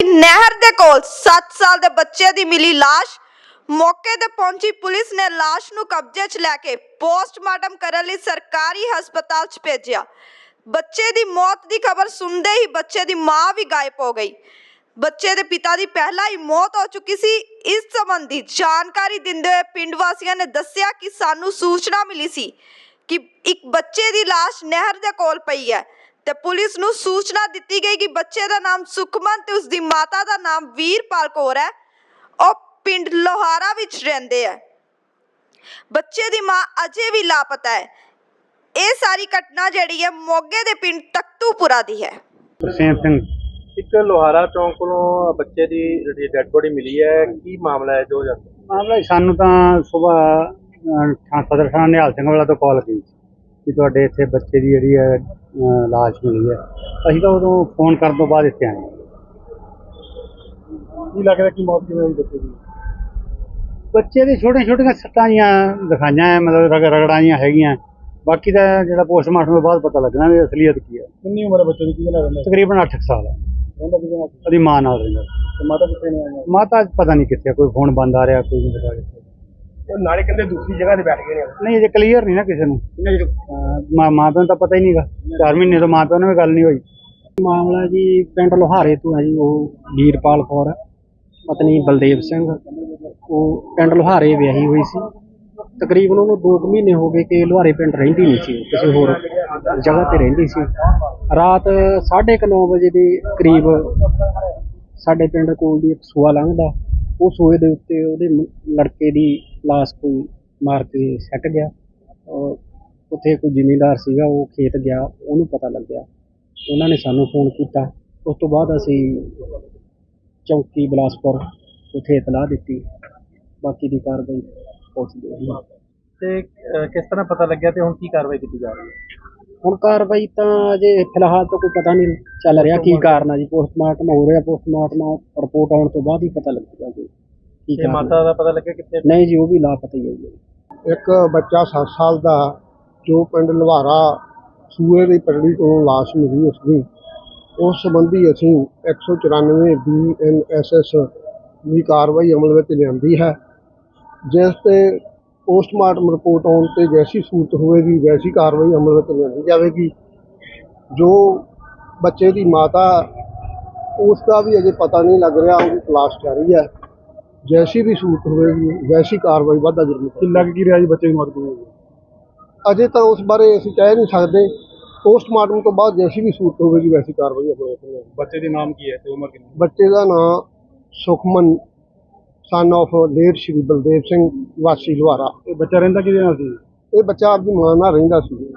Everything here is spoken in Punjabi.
ਨਹਿਰ ਦੇ ਕੋਲ 7 ਸਾਲ ਦੇ ਬੱਚੇ ਦੀ ਮਿਲੀ ਲਾਸ਼। ਮੌਕੇ ਤੇ ਪਹੁੰਚੀ ਪੁਲਿਸ ਨੇ ਲਾਸ਼ ਨੂੰ ਕਬਜ਼ੇ 'ਚ ਲੈ ਕੇ ਪੋਸਟਮਾਰਟਮ ਕਰਨ ਲਈ ਸਰਕਾਰੀ ਹਸਪਤਾਲ 'ਚ ਭੇਜਿਆ। ਬੱਚੇ ਦੀ ਮੌਤ ਦੀ ਖਬਰ ਸੁਣਦੇ ਹੀ ਬੱਚੇ ਦੀ ਮਾਂ ਵੀ ਗਾਇਬ ਹੋ ਗਈ। ਬੱਚੇ ਦੇ ਪਿਤਾ ਦੀ ਪਹਿਲਾਂ ਹੀ ਮੌਤ ਹੋ ਚੁੱਕੀ ਸੀ। ਇਸ ਸੰਬੰਧੀ ਜਾਣਕਾਰੀ ਦਿੰਦੇ ਹੋਏ ਪਿੰਡ ਵਾਸੀਆਂ ਨੇ ਦੱਸਿਆ ਕਿ ਸਾਨੂੰ ਸੂਚਨਾ ਮਿਲੀ ਸੀ ਕਿ ਇੱਕ ਬੱਚੇ ਦੀ ਲਾਸ਼ ਨਹਿਰ ਦੇ ਕੋਲ ਪਈ ਹੈ ਤੇ ਪੁਲਿਸ ਨੂੰ ਸੂਚਨਾ ਦਿੱਤੀ ਗਈ ਕਿ ਬੱਚੇ ਦਾ ਨਾਮ ਸੁਖਮਨ ਤੇ ਉਸ ਦੀ ਮਾਤਾ ਦਾ ਨਾਮ ਵੀਰਪਾਲ ਕੌਰ ਹੈ। ਉਹ ਪਿੰਡ ਲੋਹਾਰਾ ਵਿੱਚ ਰਹਿੰਦੇ ਹੈ। ਬੱਚੇ ਦੀ ਮਾਂ ਅਜੇ ਵੀ ਲਾਪਤਾ ਹੈ। ਇਹ ਸਾਰੀ ਘਟਨਾ ਜਿਹੜੀ ਹੈ ਮੋਗੇ ਦੇ ਪਿੰਡ ਤਖਤੂਪੁਰਾ ਦੀ ਹੈ। ਤਰਸੇਮ ਸਿੰਘ। ਇੱਕ ਲੋਹਾਰਾ ਚੌਂਕ ਕੋਲੋਂ ਬੱਚੇ ਦੀ ਜਿਹੜੀ ਡੈੱਡ ਬੋਡੀ ਮਿਲੀ ਹੈ। ਕੀ ਮਾਮਲਾ ਹੈ ਜੋ ਜਾਂਦਾ ਮਾਮਲਾ ਸਾਨੂੰ ਤਾਂ ਸਵੇਰ ਥਾਂ ਸਦਰ ਥਾਣਾ ਨਿਹਾਲ ਸਿੰਘ ਵਾਲਾ ਤੋਂ ਕਾਲ ਗਈ ਕਿ ਤੁਹਾਡੇ ਇੱਥੇ ਬੱਚੇ ਦੀ ਜਿਹੜੀ ਹੈ ਅਹ, ਲਾਸ਼ ਮਿਲੀ ਹੈ। ਅਸੀਂ ਤਾਂ ਉਦੋਂ ਫੋਨ ਕਰਨ ਤੋਂ ਬਾਅਦ ਇੱਥੇ ਆਏ ਕੀ ਲੱਗਦਾ ਕਿ ਮੌਤ ਕਿਵੇਂ ਹੋਈ ਬੱਚੇ ਦੀ? ਬੱਚੇ ਦੀ ਛੋਟੀਆਂ ਛੋਟੀਆਂ ਸੱਟਾਂ ਜੀਆਂ ਦਿਖਾਈਆਂ ਹੈ, ਮਤਲਬ ਰਗ ਰਗੜਾਂ ਜੀਆਂ ਹੈਗੀਆਂ। ਬਾਕੀ ਦਾ ਜਿਹੜਾ ਪੋਸਟਮਾਰਟਮ ਤੋਂ ਬਾਅਦ ਪਤਾ ਲੱਗਣਾ ਵੀ ਅਸਲੀਅਤ ਕੀ ਹੈ। ਕਿੰਨੀ ਉਮਰ ਹੈ ਬੱਚੇ ਦੀ? ਨਾਲ ਰਹਿੰਦਾ? ਤਕਰੀਬਨ 8 ਸਾਲ ਹੈ। ਰਹਿੰਦਾ ਕਿਹਦੇ ਨਾਲ ਉਹਦੀ ਮਾਂ ਨਾਲ ਰਹਿੰਦਾ। ਮਾਤਾ ਕਿੱਥੇ ਨੇ? ਆਈਆਂ ਮਾਤਾ ਪਤਾ ਨਹੀਂ ਕਿੱਥੇ ਕੋਈ ਫੋਨ ਬੰਦ ਆ ਰਿਹਾ ਕੋਈ ਨਹੀਂ ਪਤਾ ਕਿੱਥੇ। ਨਾਲੇ ਕਹਿੰਦੇ ਦੂਸਰੀ ਜਗ੍ਹਾ ਤੇ ਬੈਠ ਗਏ ਨੇ। ਨਹੀਂ ਅਜੇ ਕਲੀਅਰ ਨਹੀਂ ਨਾ ਕਿਸੇ ਨੂੰ। ਮਾਂ ਮਾਂ ਪਿਓ ਨੂੰ ਤਾਂ ਪਤਾ ਹੀ ਨਹੀਂਗਾ 4 ਮਹੀਨੇ ਤੋਂ ਮਾਂ ਪਿਓ ਨਾਲ ਵੀ ਗੱਲ ਨਹੀਂ ਹੋਈ। ਮਾਮਲਾ ਜੀ ਪਿੰਡ ਲੋਹਾਰੇ ਤੋਂ ਹੈ ਜੀ ਉਹ ਵੀਰਪਾਲ ਕੌਰ ਪਤਨੀ ਬਲਦੇਵ ਸਿੰਘ। ਉਹ ਪਿੰਡ ਲੋਹਾਰੇ ਵਿਆਹੀ ਹੋਈ ਸੀ। ਤਕਰੀਬਨ ਉਹਨੂੰ 2 ਮਹੀਨੇ ਹੋ ਗਏ ਕਿ ਲੋਹਾਰੇ ਪਿੰਡ ਰਹਿੰਦੀ ਨਹੀਂ ਸੀ ਕਿਸੇ ਹੋਰ ਜਗ੍ਹਾ ਤੇ ਰਹਿੰਦੀ ਸੀ। ਰਾਤ 9:30 ਵਜੇ ਦੇ ਕਰੀਬ ਸਾਡੇ ਪਿੰਡ ਕੋਲ ਦੀ ਇੱਕ ਸੂਆ ਲੰਘਦਾ। ਉਹ ਸੋਏ ਦੇ ਉੱਤੇ ਉਹਦੇ ਮ- ਲੜਕੇ ਦੀ ਲਾਸ਼ ਕੋਈ ਮਾਰ ਕੇ ਸੱਟ ਗਿਆ। ਔਰ ਉੱਥੇ ਕੋਈ ਜ਼ਿਮੀਂਦਾਰ ਸੀਗਾ ਉਹ ਖੇਤ ਗਿਆ ਉਹਨੂੰ ਪਤਾ ਲੱਗਿਆ। ਉਹਨਾਂ ਨੇ ਸਾਨੂੰ ਫੋਨ ਕੀਤਾ। ਉਸ ਤੋਂ ਬਾਅਦ ਅਸੀਂ ਚੌਕੀ ਬਲਾਸਪੁਰ ਉੱਥੇ ਇਤਲਾਹ ਦਿੱਤੀ। ਬਾਕੀ ਦੀ ਕਾਰਵਾਈ ਪੁਲਿਸ ਦੀ ਹੈ ਤੇ ਅਹ, ਕਿਸ ਤਰ੍ਹਾਂ ਪਤਾ ਲੱਗਿਆ ਤੇ ਹੁਣ ਕੀ ਕਾਰਵਾਈ ਕੀਤੀ ਜਾ ਰਹੀ ਹੈ? ਹੁਣ ਕਾਰਵਾਈ ਤਾਂ ਅਜੇ ਫਿਲਹਾਲ ਤਾਂ ਕੋਈ ਪਤਾ ਨਹੀਂ ਚੱਲ ਰਿਹਾ ਕੀ ਕਾਰਨ ਆ ਜੀ ਪੋਸਟਮਾਰਟਮ ਹੋ ਰਿਹਾ ਪੋਸਟਮਾਰਟਮ ਰਿਪੋਰਟ ਆਉਣ ਤੋਂ ਬਾਅਦ ਹੀ ਪਤਾ ਲੱਗੇਗਾ ਜੀ ਕੀ ਤੇ। ਮਾਤਾ ਦਾ ਪਤਾ ਲੱਗਿਆ ਕਿੱਥੇ ਨਹੀਂ ਜੀ ਉਹ ਵੀ ਲਾਪਤਾ ਹੀ ਹੈ ਜੀ ਇੱਕ ਬੱਚਾ 7 ਸਾਲ ਦਾ ਜੋ ਪਿੰਡ ਲਵਾਰਾ ਸੂਏ ਦੀ ਪਰੜੀ ਤੋਂ ਲਾਸ਼ ਮਿਲੀ ਉਸ ਦੀ ਉਸ ਸੰਬੰਧੀ ਅਸੀਂ 194 ਬੀਐਨਐਸਐਸ ਦੀ ਕਾਰਵਾਈ ਅਮਲ ਵਿੱਚ ਲਿਆਂਦੀ ਹੈ ਜਿਸ ਤੇ ਪੋਸਟਮਾਰਟਮ ਰਿਪੋਰਟ ਆਉਣ ਤੇ ਜੈਸੀ ਸੂਰਤ ਹੋਵੇਗੀ ਵੈਸੀ ਕਾਰਵਾਈ ਅਮਲ ਵਿੱਚ ਲਿਆਂਦੀ ਜਾਵੇਗੀ। ਜੋ ਬੱਚੇ ਦੀ ਮਾਤਾ ਉਸ ਦਾ ਵੀ ਅਜੇ ਪਤਾ ਨਹੀਂ ਲੱਗ ਰਿਹਾ ਉਹਦੀ ਤਲਾਸ਼ ਜਾਰੀ ਹੈ। ਜੈਸੀ ਵੀ ਸੂਰਤ ਹੋਵੇਗੀ ਵੈਸੀ ਕਾਰਵਾਈ ਵਾਧਾ ਜ਼ਰੂਰ ਕੀ ਲੱਗ ਕੀ ਰਿਹਾ ਜੀ ਬੱਚੇ ਦੀ ਮੌਤ ਹੋਈ? ਅਜੇ ਤਾਂ ਉਸ ਬਾਰੇ ਅਸੀਂ ਕਹਿ ਨਹੀਂ ਸਕਦੇ। ਪੋਸਟਮਾਰਟਮ ਤੋਂ ਬਾਅਦ ਜੈਸੀ ਵੀ ਸੂਰਤ ਹੋਵੇਗੀ ਵੈਸੀ ਕਾਰਵਾਈ ਉੱਤੇ ਹੋਵੇਗੀ। ਬੱਚੇ ਦੇ ਨਾਮ ਕੀ ਹੈ ਤੇ ਉਮਰ ਕਿੰਨੀ ਬੱਚੇ ਦਾ ਨਾਮ Sukhman son of late Shri Baldev Singh ਵਾਸੀ ਲੁਹਾਰਾ। ਇਹ ਬੱਚਾ ਰਹਿੰਦਾ ਕਿਹਦੇ ਨਾਲ ਸੀ? ਇਹ ਬੱਚਾ ਆਪਦੀ ਮਾਂ ਨਾਲ ਰਹਿੰਦਾ ਸੀ।